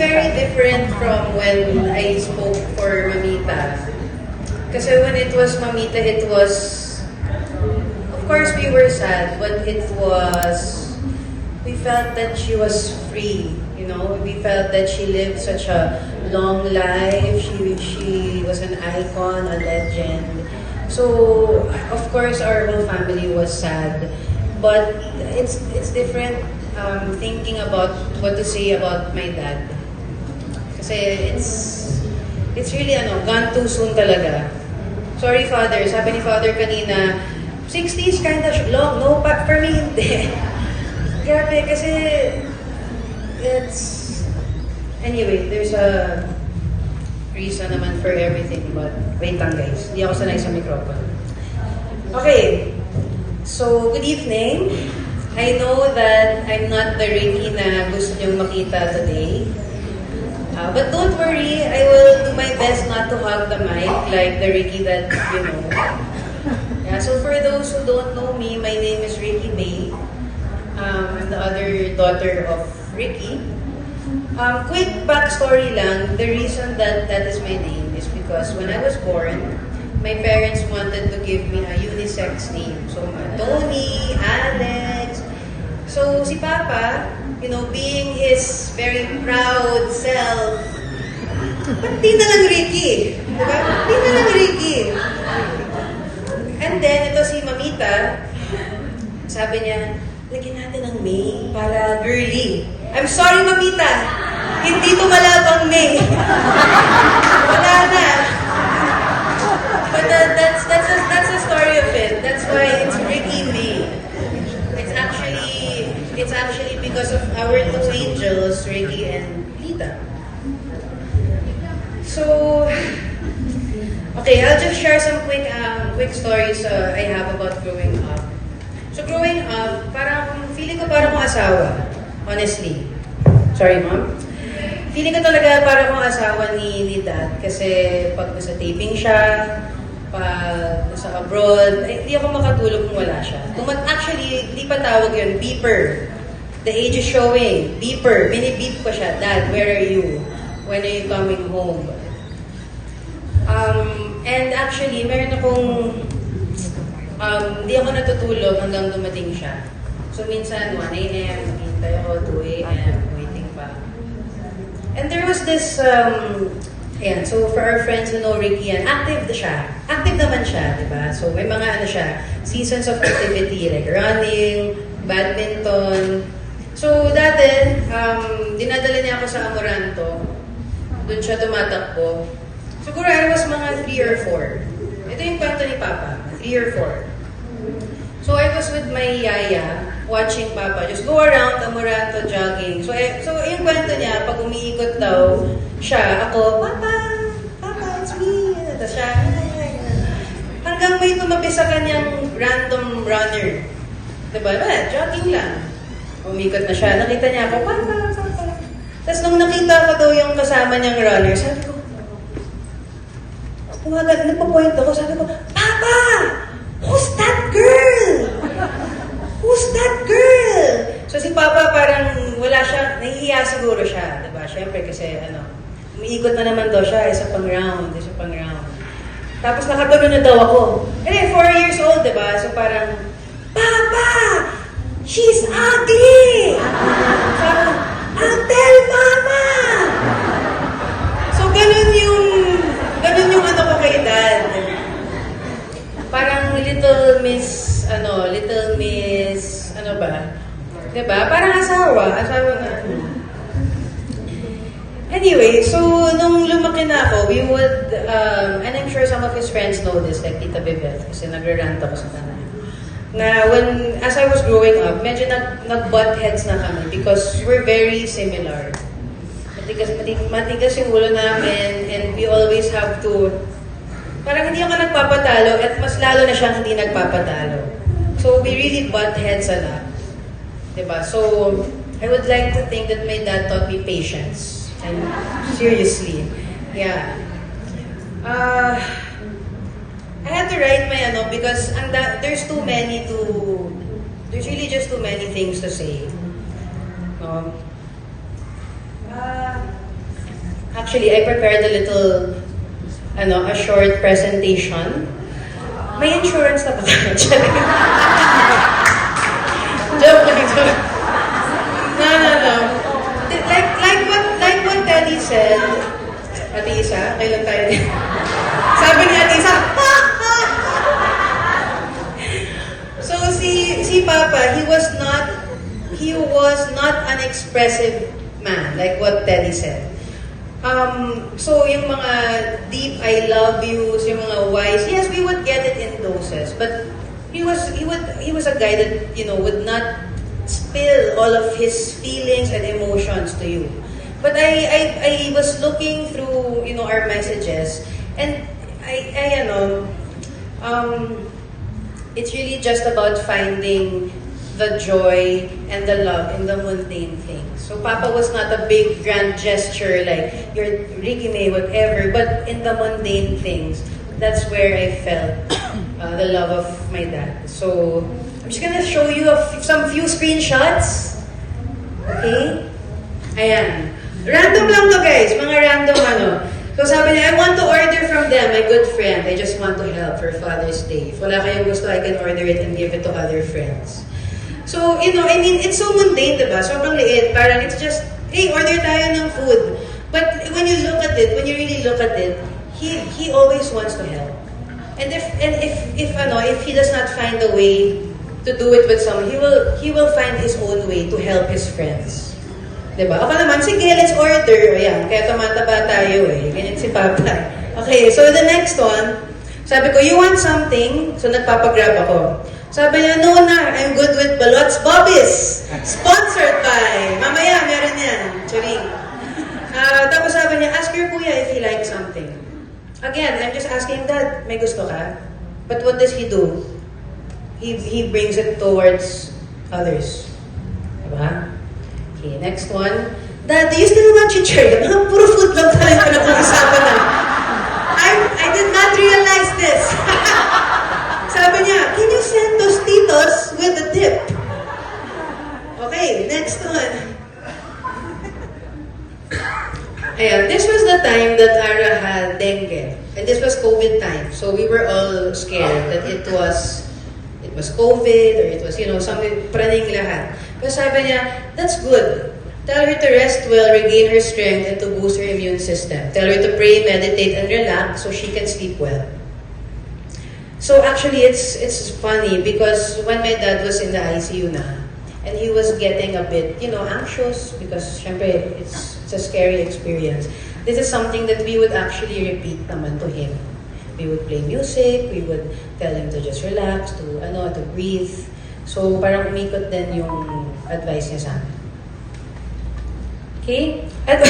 very different from when I spoke for Mamita. Kasi when it was Mamita, it was, of course we were sad, but it was, we felt that she was free, you know? We felt that she lived such a long life. She, she was an icon, a legend. So, of course, our whole family was sad. But it's it's different um, thinking about what to say about my dad. Kasi it's it's really ano, gone too soon talaga. Sorry, Father. Sabi ni Father kanina, 60s kind of long. No, pa, for me, hindi. Grabe, kasi it's... Anyway, there's a reason naman for everything, but wait lang guys. Hindi ako sanay sa microphone. Okay. So, good evening. I know that I'm not the Ricky na gusto niyong makita today. Uh, but don't worry, I will do my best not to hug the mic like the Ricky that you know. Yeah, so for those who don't know me, my name is Ricky May. Um, I'm the other daughter of Ricky. Um, quick backstory lang, the reason that that is my name is because when I was born, my parents wanted to give me a unisex name. So, Tony, Alex. So, si Papa, you know, being his very proud self, ba't di na lang Ricky? Diba? Di na lang Ricky. And then, ito si Mamita, sabi niya, lagyan natin ng May para girly. I'm sorry, Mamita. Hindi tumalabang May. Wala na. But that, that's, that's, a, that's the story of it. That's why it's Ricky May. It's actually, because of our two angels, Ricky and Lita. So, okay, I'll just share some quick, um, quick stories uh, I have about growing up. So growing up, parang feeling ko parang akong asawa. Honestly. Sorry, mom. Feeling ko talaga parang akong asawa ni, ni dad. Kasi pag nasa taping siya, pag nasa abroad, hindi ako makatulog kung wala siya. Tumat actually, hindi pa tawag yun, beeper. The age is showing. Beeper. Mini-beep ko siya. Dad, where are you? When are you coming home? Um, and actually, meron akong um, hindi ako natutulog hanggang dumating siya. So, minsan 1 a.m., hintay ako, 2 a.m., waiting pa. And there was this, um, ayan, so for our friends who know Ricky, yan, active na siya. Active naman siya, di ba? So, may mga ano siya, seasons of activity, like running, badminton. So, dati, um, dinadala niya ako sa Amoranto. Doon siya tumatakbo. Siguro I was mga 3 or 4. Ito yung kwento ni Papa, 3 or 4. So I was with my yaya, watching Papa just go around Amoranto jogging. So, eh, so yung kwento niya, pag umiikot daw siya, ako, Papa, may tumabi sa kanyang random runner. Diba? Wala, jogging lang. Umikot na siya, nakita niya ako, Papa, Papa. Tapos nung nakita ko daw yung kasama niyang runner, sabi ko, Umaga, nagpa-point ako, sabi ko, Papa! Who's that girl? Who's that girl? So si Papa parang wala siya, nahihiya siguro siya, di ba? Siyempre kasi ano, umiikot na naman daw siya, isa pang round, isa pang round. Tapos nakatabi na daw ako. Eh, four years old, di ba? So parang, Papa! She's ugly! Parang, tell Mama! So ganun yung, ganun yung ano ko kay dad. Parang little miss, ano, little miss, ano ba? 'Di ba? Parang asawa, asawa nga. Anyway, so nung lumaki na ako, we would, um, and I'm sure some of his friends know this, like Tita Bebeth, kasi nagre-rant ako sa tanay. Na when, as I was growing up, medyo nag, nag-butt heads na kami because we're very similar. Matigas, matigas, matigas yung ulo namin and we always have to Parang hindi ako nagpapatalo at mas lalo na siyang hindi nagpapatalo. So we really butt heads a lot. Diba? So I would like to think that my dad taught me patience. And seriously. Yeah. Uh, I had to write my ano because ang da- there's too many to there's really just too many things to say. Um, uh, actually, I prepared a little, ano, a short presentation. May insurance na ba tayo? joke lang, joke. No, no, no. Like, like what, like what Teddy said, Ate Isa, kailan tayo? Sabi ni Ate Isa, So si si Papa, he was not he was not an expressive man like what Teddy said. Um, so yung mga deep I love yous, yung mga wise, yes, we would get it in doses, but he was he would he was a guy that you know would not spill all of his feelings and emotions to you. But I I, I was looking through you know our messages and I I ano um it's really just about finding the joy and the love in the mundane things. So Papa was not a big grand gesture like you're Ricky May, whatever, but in the mundane things, that's where I felt uh, the love of my dad. So I'm just gonna show you some few screenshots. Okay? Ayan. Random lang to guys, mga random ano. So sabi niya, I want to order from them, my good friend. I just want to help for Father's Day. If wala kayong gusto, I can order it and give it to other friends. So, you know, I mean, it's so mundane, diba? Sobrang liit. Parang it's just, hey, order tayo ng food. But when you look at it, when you really look at it, he he always wants to help. And if and if if ano, if he does not find a way to do it with someone, he will he will find his own way to help his friends. Diba? Ako naman, sige, let's order. Ayan, kaya tumataba tayo eh. Ganyan si Papa. Okay, so the next one, sabi ko, you want something? So nagpapagrab ako. Sabi niya, no na, I'm good with Balot's Bobbies. Sponsored by. Mamaya, meron yan. Charing. Ah, tapos sabi niya, ask your kuya if he likes something. Again, I'm just asking, Dad, may gusto ka? But what does he do? He, he brings it towards others. Diba? Okay, next one. Dad, do you still want chichirya? Mga puro food lang tayo na napag-usapan na. I, I did not realize this. Sabi niya, can you send tostitos with a dip? Okay, next one. Ayan, this was the time that Ara had dengue. And this was COVID time. So we were all scared that it was it was COVID or it was, you know, something praning lahat. Pero sabi niya, that's good. Tell her to rest well, regain her strength, and to boost her immune system. Tell her to pray, meditate, and relax so she can sleep well. So actually, it's it's funny because when my dad was in the ICU na, and he was getting a bit, you know, anxious because syempre, it's, it's a scary experience. This is something that we would actually repeat naman to him. We would play music, we would tell him to just relax, to ano, to breathe. So parang umikot din yung advice niya sa amin. Okay? At,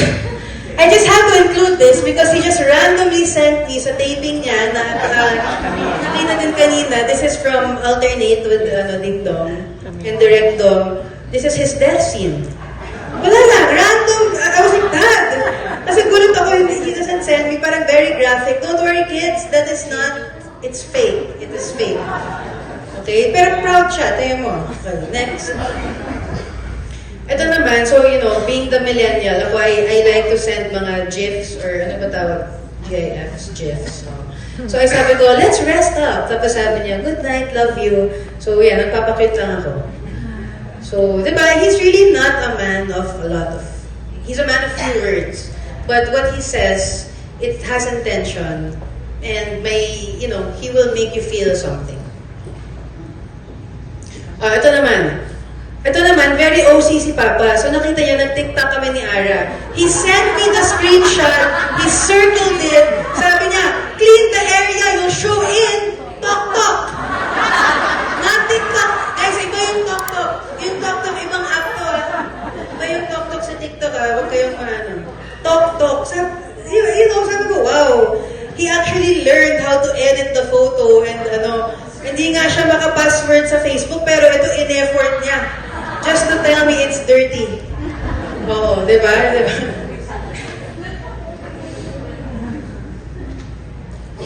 I just have to include this because he just randomly sent me sa taping niya na uh, nakita din kanina. This is from Alternate with ano, Ding Dong and Direct Dong. This is his death scene. Wala lang, random. I was like, Dad! Kasi gulat ako, he doesn't send me. Parang very graphic. Don't worry, kids. That is not, it's fake. It is fake. Okay? Pero proud siya. Tayo mo. Okay, next. Ito naman, so you know, being the millennial, ako I, I like to send mga GIFs or ano ba tawag? GIFs, GIFs. So, so I sabi ko, let's rest up. Tapos sabi niya, good night, love you. So yeah, nagpapakit lang ako. So, di ba, he's really not a man of a lot of, he's a man of few words. But what he says, it has intention. And may, you know, he will make you feel something. Ah, ito naman. Ito naman, very OC si Papa. So nakita niya, nag-tiktok kami ni Ara. He sent me the screenshot. He circled it. Sabi niya, clean the area, you'll show in. Tok tok. Not TikTok. Guys, iba yung tok tok. Yung tok tok, ibang app to. ah. Iba yung tok tok sa TikTok ah. Huwag kayong ano. Tok tok. Sabi, you, you know, sabi ko, wow. He actually learned how to edit the photo and ano, hindi nga siya maka-password sa Facebook, pero ito in-effort niya. Just to tell me it's dirty. Oo, di ba? Di?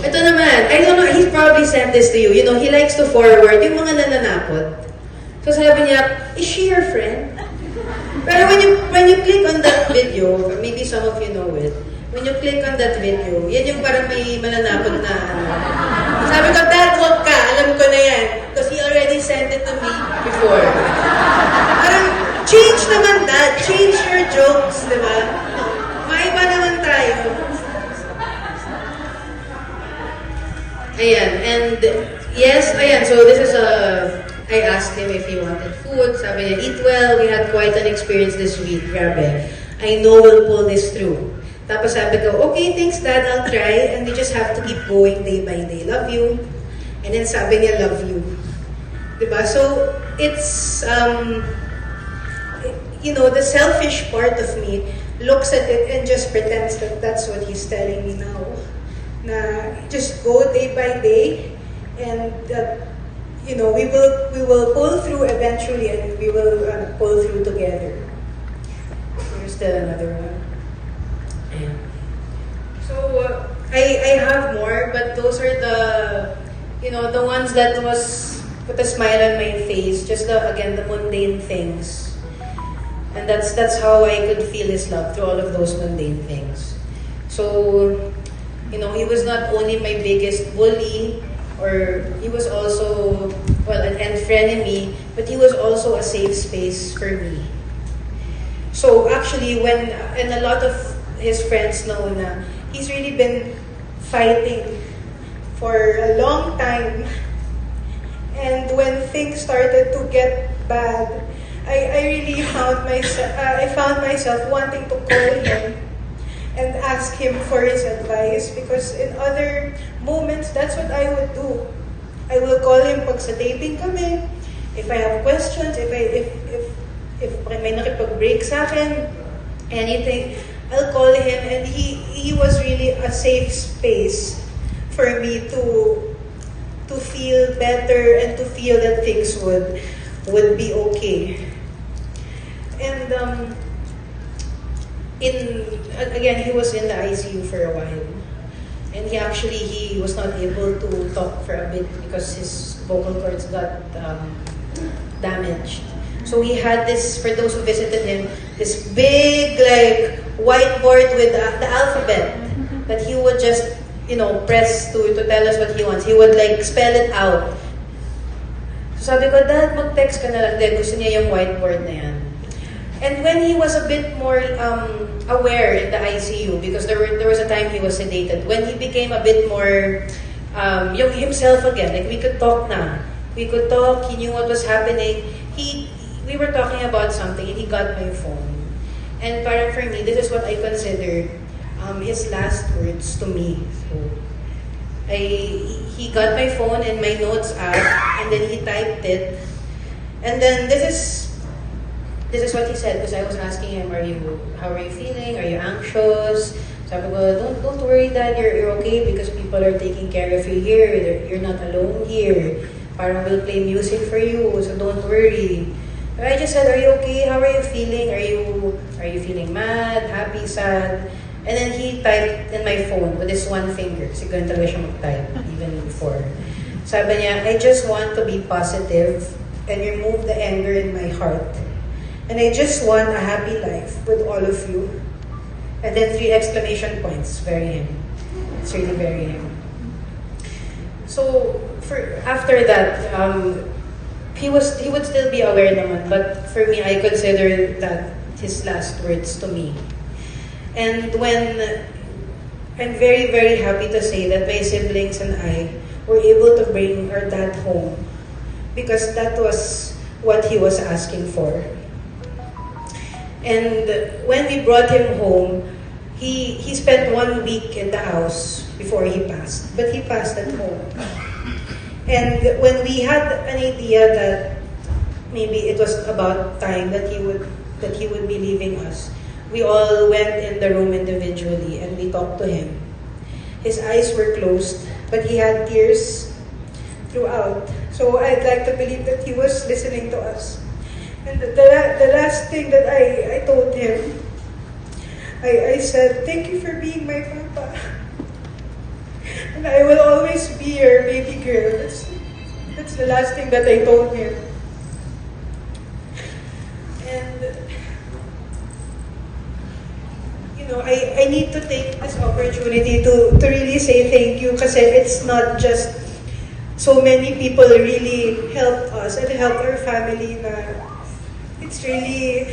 Ito naman, I don't know, he probably sent this to you. You know, he likes to forward yung mga nananakot. So sabi niya, is she your friend? Pero when you when you click on that video, maybe some of you know it, when you click on that video, yan yung parang may mananakot na ano. Sabi ko, Dad, huwag ka. Alam ko na yan. Because he already sent it to me before. Parang, change naman, Dad. Change your jokes, di ba? Maiba naman tayo. Ayan, and yes, ayan, so this is a, I asked him if he wanted food, sabi niya, eat well, we had quite an experience this week, grabe. I know we'll pull this through. Tapos sabi ko, okay, thanks dad, I'll try, and we just have to keep going day by day. Love you. And then sabi niya, love you. Diba? So, it's, um, you know, the selfish part of me looks at it and just pretends that that's what he's telling me now. Na just go day by day and that, you know, we will, we will pull through eventually and we will uh, pull through together. Here's the another one. Ayan. So, uh, I, I have more, but those are the, you know, the ones that was put a smile on my face. Just the, again, the mundane things. And that's that's how I could feel his love through all of those mundane things. So, you know, he was not only my biggest bully, or he was also, well, an end frenemy, but he was also a safe space for me. So actually, when, and a lot of his friends know na, he's really been fighting for a long time. And when things started to get bad, I, I really found myself, uh, I found myself wanting to call him and ask him for his advice because in other moments, that's what I would do. I will call him pag sa dating kami. If I have questions, if I, if, if, if may nakipag-break sa akin, anything, I'll call him and he, he was really a safe space for me to, to feel better and to feel that things would, would be okay. And um, in again he was in the ICU for a while and he actually he was not able to talk for a bit because his vocal cords got um, damaged so he had this for those who visited him this big like whiteboard with the, the alphabet that he would just you know press to to tell us what he wants he would like spell it out so sabi ko dad mag-text ka na lang dahil gusto niya yung whiteboard na yan And when he was a bit more um, aware in the ICU, because there, were, there was a time he was sedated, when he became a bit more um, yung himself again, like we could talk na. We could talk, he knew what was happening. He, we were talking about something and he got my phone. And parang for me, this is what I consider um, his last words to me. So, I, he got my phone and my notes app, and then he typed it. And then this is this is what he said because I was asking him, "Are you? How are you feeling? Are you anxious?" Sabi ko, "Don't don't worry, Dad. You're you're okay because people are taking care of you here. You're- You're not alone here. Parang we'll play music for you, so don't worry." But I just said, "Are you okay? How are you feeling? Are you are you feeling mad, happy, sad?" And then he typed in my phone with his one finger. Ganun talaga siya mag-type even before. Sabi niya, I just want to be positive and remove the anger in my heart. And I just want a happy life with all of you. And then three exclamation points. Very him. It's really very him. So for after that, um, he was he would still be aware naman, but for me, I consider that his last words to me. And when I'm very very happy to say that my siblings and I were able to bring our dad home because that was what he was asking for. And when we brought him home, he he spent one week in the house before he passed. But he passed at home. And when we had an idea that maybe it was about time that he would that he would be leaving us, we all went in the room individually and we talked to him. His eyes were closed, but he had tears throughout. So I'd like to believe that he was listening to us. And the, the, the last thing that I, I told him, I, I said, thank you for being my papa. And I will always be your baby girl. That's, that's the last thing that I told him. And, you know, I, I need to take this opportunity to, to really say thank you kasi it's not just so many people really helped us and helped our family na it's really,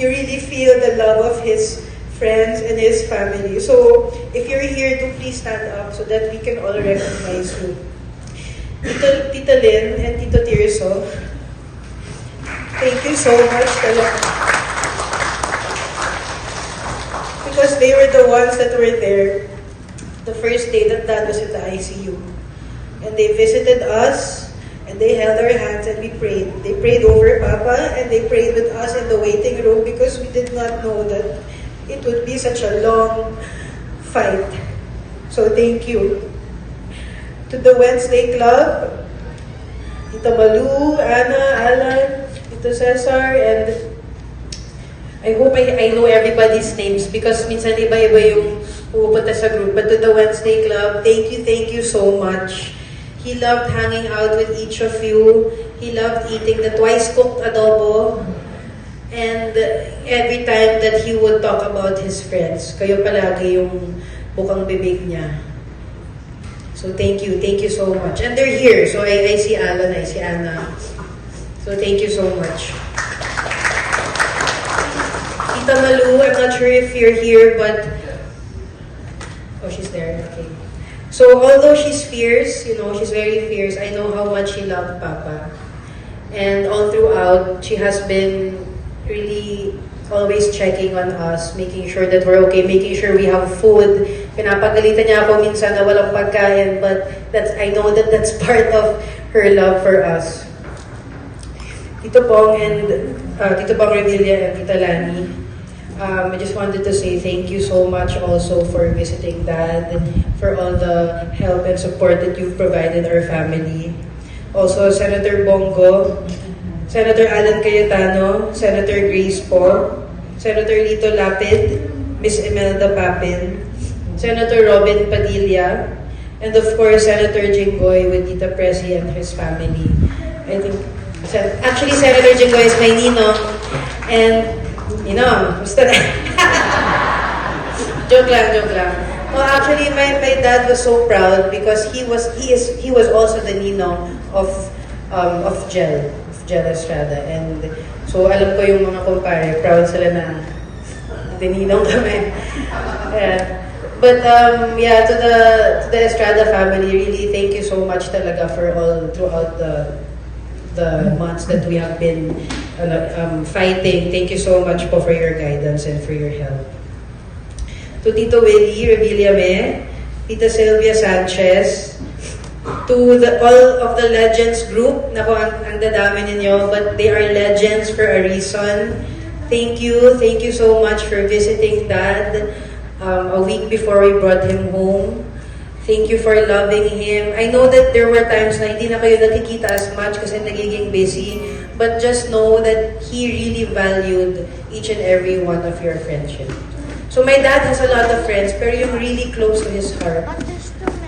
you really feel the love of his friends and his family. So, if you're here, to please stand up so that we can all recognize you. Tito, Tita Lynn and Tito Tirso, thank you so much talaga. Because they were the ones that were there the first day that Dad was in the ICU. And they visited us, and they held our hands and we prayed. They prayed over Papa, and they prayed with us in the waiting room because we did not know that it would be such a long fight. So thank you. To the Wednesday Club, Tita Malu, Anna, Alan, Tito Cesar, and I hope I, I know everybody's names because minsan iba-iba yung pumupunta sa group. But to the Wednesday Club, thank you, thank you so much. He loved hanging out with each of you. He loved eating the twice-cooked adobo. And every time that he would talk about his friends, kayo palagi yung bukang bibig niya. So thank you, thank you so much. And they're here. So I, I see Alan, I see Anna. So thank you so much. Tita Malu, I'm not sure if you're here, but... Oh, she's there. Okay. So, although she's fierce, you know, she's very fierce, I know how much she loved Papa. And all throughout, she has been really always checking on us, making sure that we're okay, making sure we have food. Pinapagalitan niya ako minsan na walang pagkain, but that's I know that that's part of her love for us. Tito Pong and uh, Tito Pong Revilla and Tita Lani, um, I just wanted to say thank you so much also for visiting Dad, for all the help and support that you've provided our family. Also, Senator Bongo, Senator Alan Cayetano, Senator Grace Po, Senator Lito Lapid, Miss Imelda Papin, Senator Robin Padilla, and of course, Senator Jinggoy with Tita Presi and his family. I think, actually, Senator Jinggoy is my ninong, and, know, gusto na. joke lang, joke lang. No, actually, my, my dad was so proud because he was he is he was also the ninong of um, of Jel, of Jel Estrada. And so alam ko yung mga kumpare, proud sila na dininong kami. Yeah. But um, yeah, to the to the Estrada family, really thank you so much talaga for all throughout the the months that we have been ano, um, fighting. Thank you so much po for your guidance and for your help. To Tito Willie Revillame, Tita Sylvia Sanchez, to the all of the Legends group, nako ang, ang dadami ninyo, but they are legends for a reason. Thank you, thank you so much for visiting Dad um, a week before we brought him home. Thank you for loving him. I know that there were times na hindi na kayo nakikita as much kasi nagiging busy, but just know that he really valued each and every one of your friendship. So my dad has a lot of friends, pero yung really close to his heart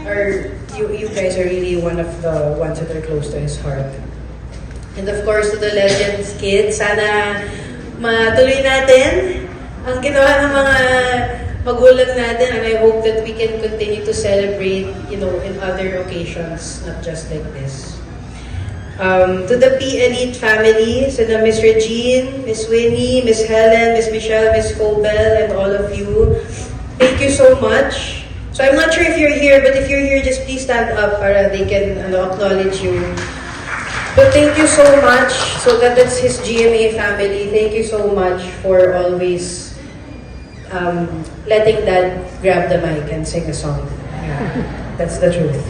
are you you guys are really one of the ones that are close to his heart. And of course, to the Legends kids, sana matuloy natin ang ginawa ng mga magulang natin and I hope that we can continue to celebrate, you know, in other occasions, not just like this. Um, to the P Elite family, so na Miss Regine, Miss Winnie, Miss Helen, Miss Michelle, Miss Cobell, and all of you, thank you so much. So I'm not sure if you're here, but if you're here, just please stand up para they can ano, acknowledge you. But thank you so much. So that that's his GMA family. Thank you so much for always um, letting Dad grab the mic and sing a song. Yeah, that's the truth.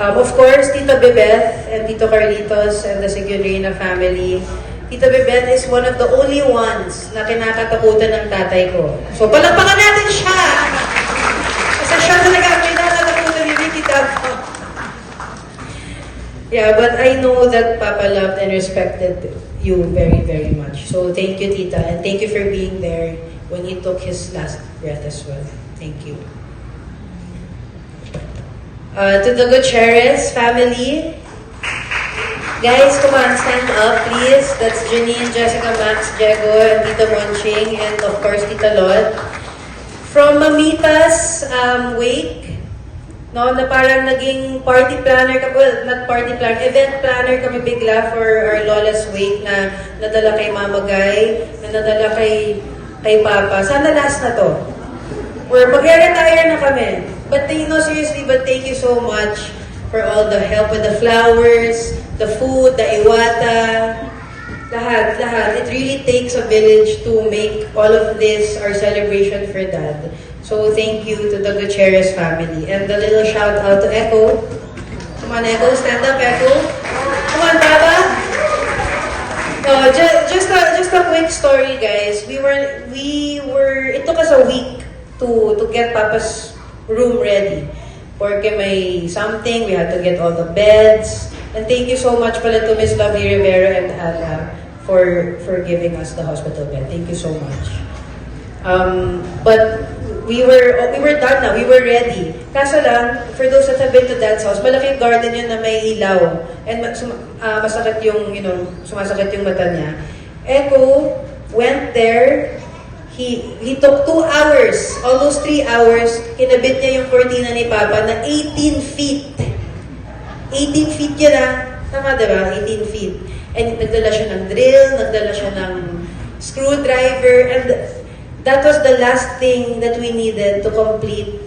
Um, of course, Tito Bebeth and Tito Carlitos and the Sigurina family. Tito Bebeth is one of the only ones na kinakatakutan ng tatay ko. So, palakpakan natin siya! Kasi siya talaga ang kinakatakutan ni Ricky Davao. Yeah, but I know that Papa loved and respected you very, very much. So, thank you, Tita, and thank you for being there when he took his last breath as well. Thank you. Uh, to the Gutierrez family, Guys, come on, stand up, please. That's Janine, Jessica, Max, Diego, and Tita Monching, and of course, Tita Lod. From Mamita's um, wake, no, na parang naging party planner, ka- well, not party planner, event planner kami bigla for our Lola's wake na nadala kay Mama Guy, na nadala kay, kay Papa. Sana last na to. Or mag-retire na kami. But you know, seriously, but thank you so much for all the help with the flowers, the food, the iwata, lahat, lahat. It really takes a village to make all of this our celebration for Dad. So thank you to the Gutierrez family. And a little shout out to Echo. Come on, Echo, stand up, Echo. Come on, Baba. Uh, ju- just just a quick story, guys. We were we were it took us a week to to get Papa's room ready. Porque may something, we had to get all the beds. And thank you so much pala to Miss Lovey Rivera and Ala for for giving us the hospital bed. Thank you so much. Um, but we were we were done na, we were ready. Kaso lang, for those that have been to Dad's house, malaking garden yun na may ilaw. And ah, masakit yung, you know, sumasakit yung mata niya. Echo went there, he he took two hours, almost three hours, kinabit niya yung cortina ni Papa na 18 feet. 18 feet yun ah. Tama diba? 18 feet. And nagdala siya ng drill, nagdala siya ng screwdriver, and that was the last thing that we needed to complete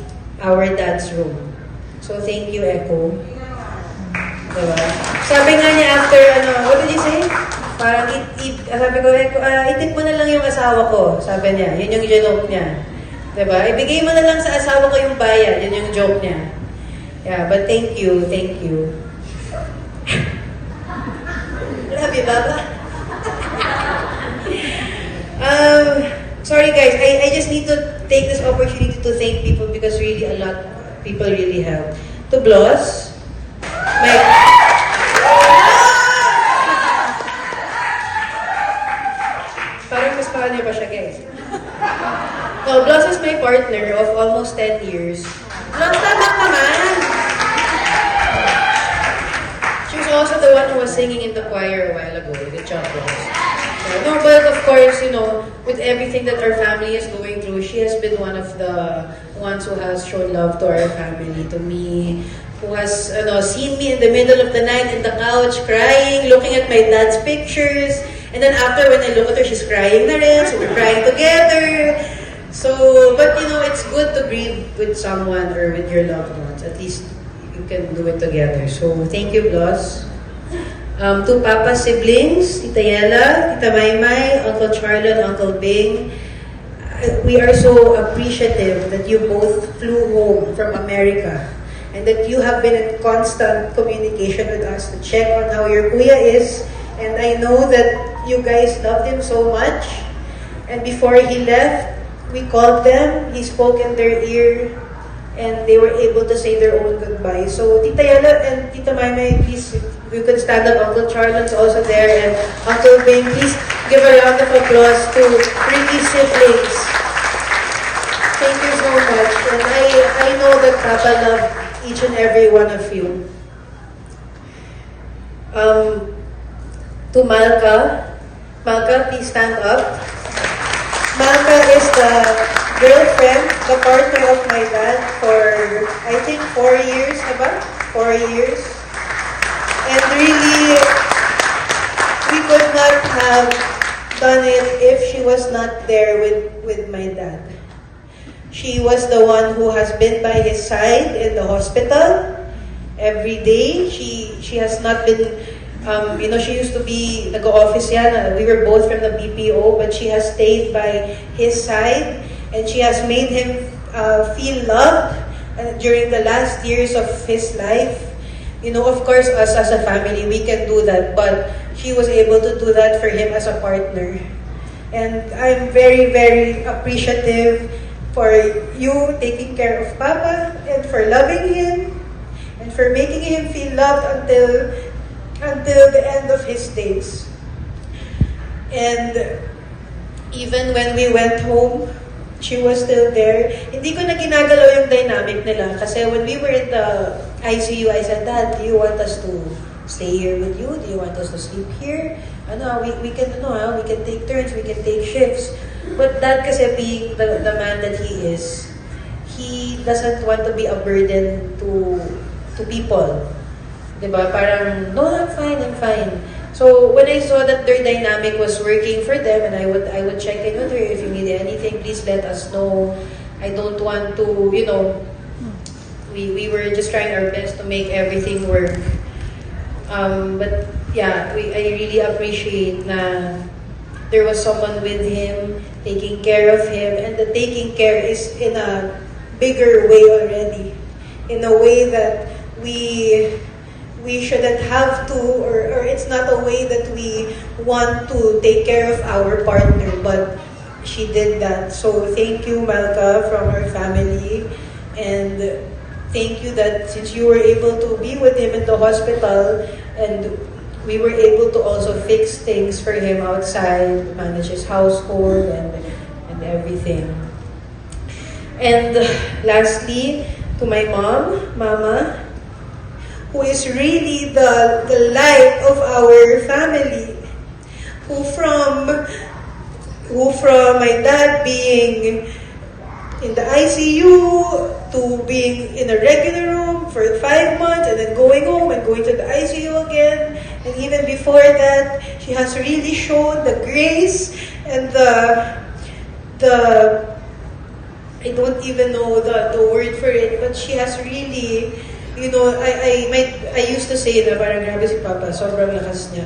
our dad's room. So thank you, Echo. Diba? Sabi nga niya after, ano, what did you say? Parang, it, it, sabi ko, ah, itip mo na lang yung asawa ko. Sabi niya, yun yung joke niya. Diba? Ibigay mo na lang sa asawa ko yung bayan. Yun yung joke niya. Yeah, but thank you, thank you. You, Baba. um, sorry guys, I, I just need to take this opportunity to thank people because really a lot people really help. To Bloss, my... Pa siya, guys. No, Bloss is my partner of almost 10 years. Bloss, tama naman! She was also the one who was singing in the choir a while ago, the Chocolates. No, but of course, you know, with everything that our family is going through, she has been one of the ones who has shown love to our family, to me, who has you know, seen me in the middle of the night in the couch crying, looking at my dad's pictures. And then after, when I look at her, she's crying na rin, so we're crying together. So, but you know, it's good to grieve with someone or with your loved ones. At least you can do it together. So, thank you, Bloss. Um, to Papa siblings, Tita Yela, Tita Maymay, Uncle Charlotte, Uncle Bing, uh, we are so appreciative that you both flew home from America and that you have been in constant communication with us to check on how your kuya is. And I know that you guys loved him so much. And before he left, we called them, he spoke in their ear, and they were able to say their own goodbye. So, Tita Yala and Tita Maymay, please, you could stand up. Uncle Charlotte's also there, and Uncle Bing, please give a round of applause to Ricky's siblings. Thank you so much. And I, I know that Papa loved each and every one of you. Um, to Malka, Malka, please stand up. Malka is the girlfriend, the partner of my dad for, I think, four years, about Four years. And really, we could not have done it if she was not there with, with my dad. She was the one who has been by his side in the hospital every day. She she has not been, um, you know, she used to be nag-office yan. uh, We were both from the BPO, but she has stayed by his side and she has made him uh, feel loved uh, during the last years of his life. You know, of course, us as a family, we can do that, but she was able to do that for him as a partner. And I'm very, very appreciative for you taking care of Papa and for loving him and for making him feel loved until until the end of his days. And even when we went home, she was still there. Hindi ko na ginagalaw yung dynamic nila kasi when we were in the ICU, I said, Dad, do you want us to stay here with you? Do you want us to sleep here? Ano, we, we can, ano, ah, we can take turns, we can take shifts. But dad kasi being the, the man that he is, he doesn't want to be a burden to to people. 'Di? Parang, no, I'm fine, I'm fine. So, when I saw that their dynamic was working for them, and I would I would check in with her, if you need anything, please let us know. I don't want to, you know, we, we were just trying our best to make everything work. Um, but yeah, we, I really appreciate na there was someone with him, taking care of him, and the taking care is in a bigger way already. In a way that we we shouldn't have to, or, or it's not a way that we want to take care of our partner, but she did that. So thank you, Malka, from her family, and thank you that since you were able to be with him in the hospital, and we were able to also fix things for him outside, manage his household, and and everything. And lastly, to my mom, Mama, who is really the, the light of our family, who from who from my dad being in the ICU to being in a regular room for five months and then going home and going to the ICU again. And even before that, she has really shown the grace and the the I don't even know the, the word for it, but she has really, you know, I, I might, I used to say na parang grabe si Papa, sobrang lakas niya.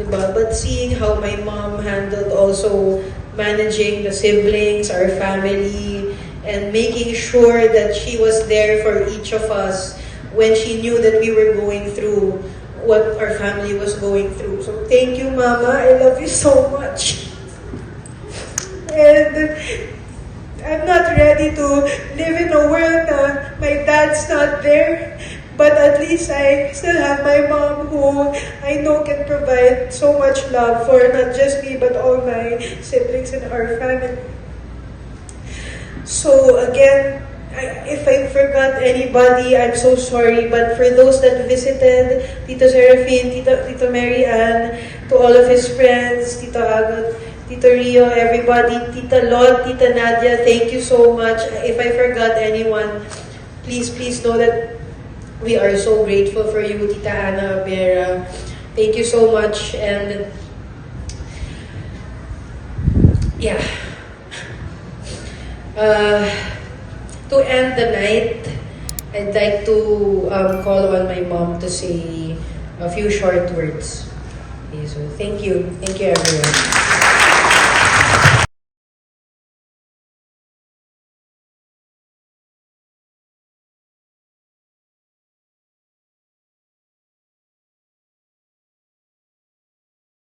Diba? But seeing how my mom handled also managing the siblings, our family, and making sure that she was there for each of us when she knew that we were going through what our family was going through. So thank you, Mama. I love you so much. And I'm not ready to live in a world na my dad's not there. But at least I still have my mom who I know can provide so much love for not just me but all my siblings and our family. So again, I- if I forgot anybody, I'm so sorry. But for those that visited, Tito Serafin, Tito, Tito Mary Ann, to all of his friends, Tito Agot, Tito Rio, everybody, Tita Lot, Tita Nadia, thank you so much. If I forgot anyone, please, please know that we are so grateful for you, Tita Ana Vera. Thank you so much. And yeah. Uh, to end the night, I'd like to um, call on my mom to say a few short words. Okay, so thank you. Thank you, everyone.